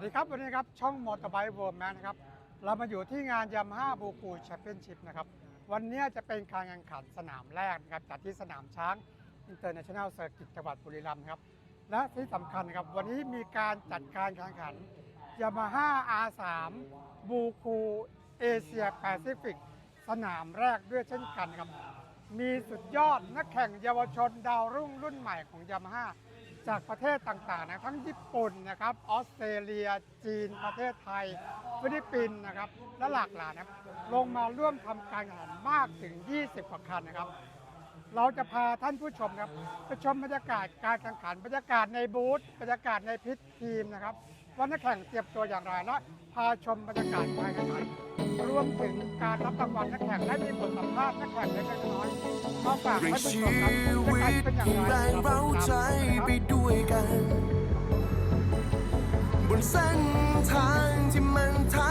วัสดีครับวันนี้ครับช่องมอเตอร์ไบค์เวิร์มแมนนะครับเรามาอยู่ที่งานยามาฮ่าบูกูแชมเปี้ยนชิพนะครับวันนี้จะเป็นการแข่งขันสนามแรกนะครับจัดที่สนามช้างอินเตอร์เนชั่นแนลเซอร์กิตจังหวัดบุรีรัมย์ครับและที่สำคัญครับวันนี้มีการจัดการแข่งขันยามาฮ่า R3 บูคูเอเชียแปซิฟิกสนามแรกด้วยเช่นกันครับมีสุดยอดนักแข่งเยาวชนดาวรุ่งรุ่นใหม่ของยามาฮ่า จากประเทศต่างๆนะทั้งญี่ปุ่นนะครับออสเตรเลียจีนประเทศไทย ฟิลิปปินส์นะครับ และหลากหลายนะครับลงมาร่วมทำการแข่งขันมากถึง 20กว่าคันนะครับ เราจะพาท่านผู้ชมครับไปชมบรรยากาศการแข่งขันบรรยากาศในบูธบรรยากาศในพิษทีมนะครับว่านักแข่งเตรียมตัวอย่างไรและ พาชมบรรยากาศภายในงานรวมถึงการรับรางวัลนักแข่งและมีบทสัมภาษณ์นักแข่งเล็กน้อยมาฝากให้ผู้ชีชมครับวิตการเป็นอย่างแรไรงเราใจไปด้วยกัน บนเส้นทางที่มันท้า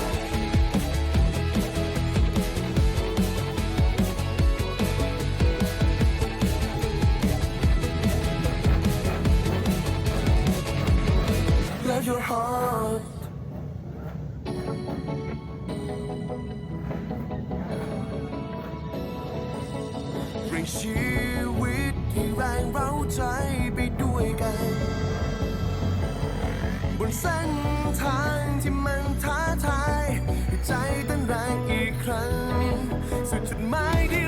your heart เร่งชีวิตให้แรงเร้าใจไปด้วยกันบนเส้นทางที่มันท้าทายให้ใจเต้นแรงอีกครั้งสุดจุดหมายเ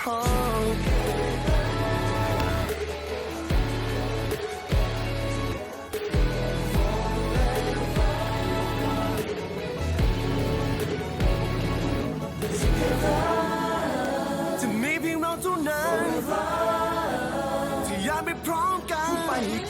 Let your heart จะมีเพียงเราเท่านั้น Love your heart เรียกชีวิตให้แร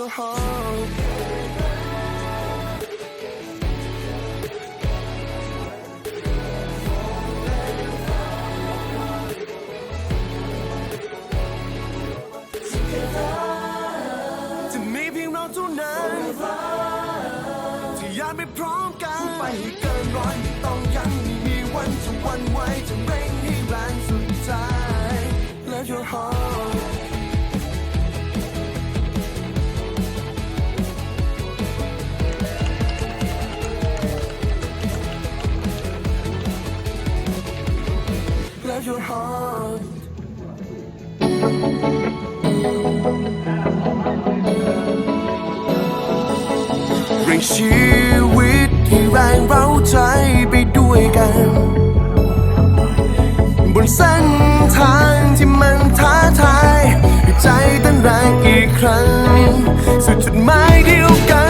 Let your heart จะมีเพียงเราเท่านั้นที่อยากไปพร้อมกันไปให้เกินร้อยไม่ต้องยันไม่มีวันจะหวันไหวจะเร่งให้แรงสุดใจ Let your heart 'Love your heart เรียกชีวิตให้แรงเร้าใจไปด้วยกัน บนเส้นทางที่มันท้าทายให้ใจเต้นแรงอีกครั้ง สุดจุดหมายเดียวกัน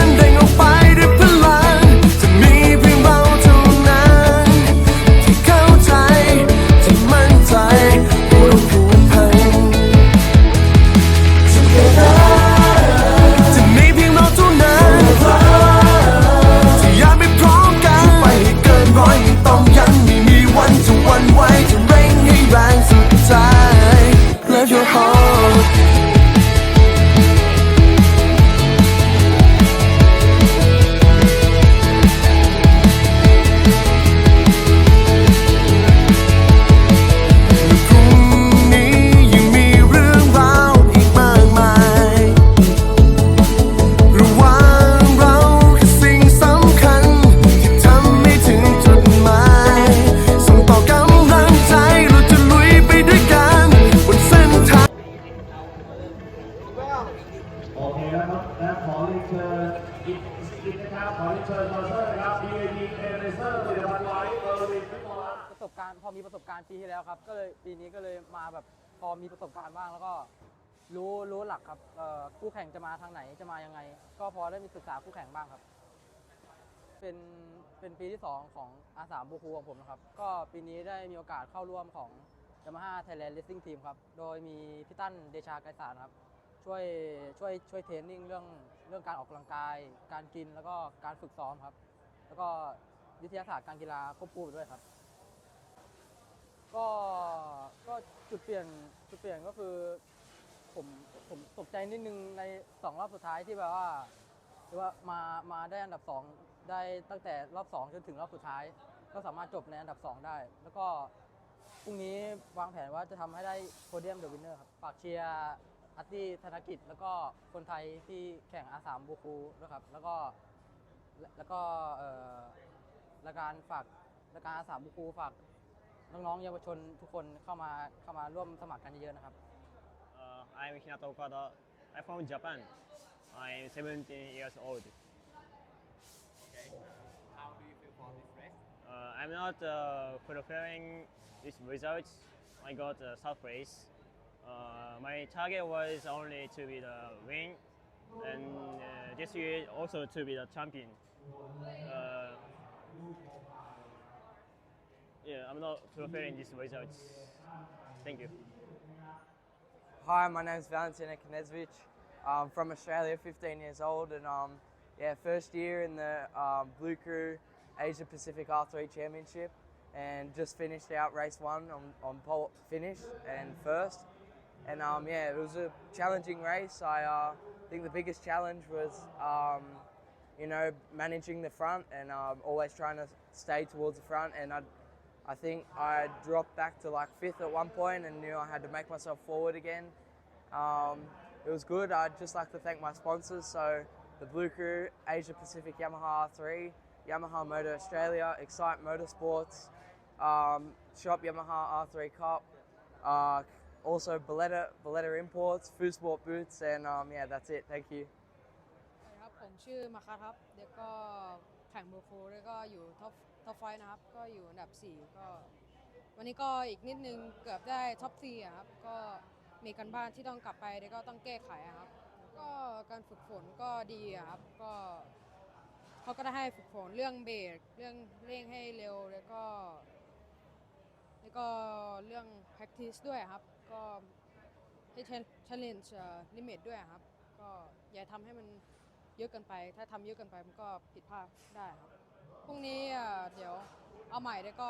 การณ์พอมีประสบการณ์ปีที่แล้วครับ ก็เลยปีนี้ก็เลยมาแบบพอมีประสบการณ์บ้างแล้วก็รู้รู้หลักครับเอ่อคู่แข่งจะมาทางไหนจะมายังไง ก็พอได้มีศึกษาคู่แข่งบ้างครับ เป็นเป็นปีที่ 2 ของอาสามบูคูของผมนะครับ ก็ปีนี้ได้มีโอกาสเข้าร่วมของ Yamaha Thailand Racing Team ครับ โดยมีพี่ตั้นเดชาไกรสารครับ ช่วยช่วยช่วยเทรนนิ่งเรื่องเรื่องการออกกำลังกาย การกินแล้วก็การฝึกซ้อมครับ แล้วก็วิทยาศาสตร์การกีฬาควบคู่ไปด้วยครับ ก็ก็จุดเปลี่ยนจุดเปลี่ยนก็คือ ผมผมตกใจนิดนึงในสองรอบสุดท้ายที่แบบว่าที่ว่ามามาได้อันดับสองได้ตั้งแต่รอบสองจนถึงรอบสุดท้าย ก็สามารถจบในอันดับสองได้ แล้วก็พรุ่งนี้วางแผนว่าจะทำให้ได้โพเดียมเดอะวินเนอร์ครับฝากเชียร์อาร์ตี้ธนกิจ แล้วก็คนไทยที่แข่งอาสามบูคูด้วยครับ แล้วก็แล้วก็เอ่อรายการฝากรายการอาสามบูคูฝาก น้องๆเยาวชนทุกคนเข้ามาเข้ามาร่วมสมัครกันเยอะๆนะครับ Uh, I'm Hinata Okada. I'm from Japan. I'm 17 years old. How do you feel for this race? I'm not uh, preferring these results. I got uh, south place. Uh, my target was only to be the win, and uh, this year also to be the champion. Uh, yeah, I'm not preferring these results. Thank you. Hi, my name is Valentina Knezvich. I'm from Australia, 15 years old, and um, yeah, first year in the um, Blue Crew Asia Pacific R3 Championship, and just finished out race one on, on pole finish and first. And um, yeah, it was a challenging race. I uh, think the biggest challenge was, um, you know, managing the front and um, always trying to stay towards the front. And I, I think I dropped back to like fifth at one point and knew I had to make myself forward again. Um, it was good. I'd just like to thank my sponsors. So the Blue Crew, Asia Pacific Yamaha R3, Yamaha Motor Australia, Excite Motorsports, um, Shop Yamaha R3 Cup, uh, also Valletta, Valletta Imports, Food Sport Boots, and um, yeah, that's it. Thank you. สวัสดีครับผมชื่อมาคัสครับเดี๋ยวก็ แข่งบูฟูแล้วก็อยู่ท็อปท็อปไฟนะครับ ก็อยู่อันดับ 4 ก็ วันนี้ก็อีกนิดนึงเกือบได้ท็อป4อะครับ ก็มีกันบ้านที่ต้องกลับไปแล้วก็ต้องแก้ไขอะครับ ก็การฝึกฝนก็ดีอะครับ ก็เขาก็ได้ให้ฝึกฝนเรื่องเบรกเรื่องเร่งให้เร็วแล้วก็ แล้วก็เรื่อง practice ด้วยครับ ก็ให้ challenge limit ด้วยครับ ก็อย่าทำให้มัน เยอะเกินไป ถ้าทำเยอะเกินไปมันก็ผิดพลาดได้ครับพรุ่งนี้เดี๋ยวเอาใหม่แล้วก็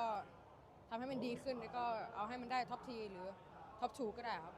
ทำให้มันดีขึ้นแล้วก็เอาให้มันได้ท็อปทีหรือท็อปชูก็ได้ครับ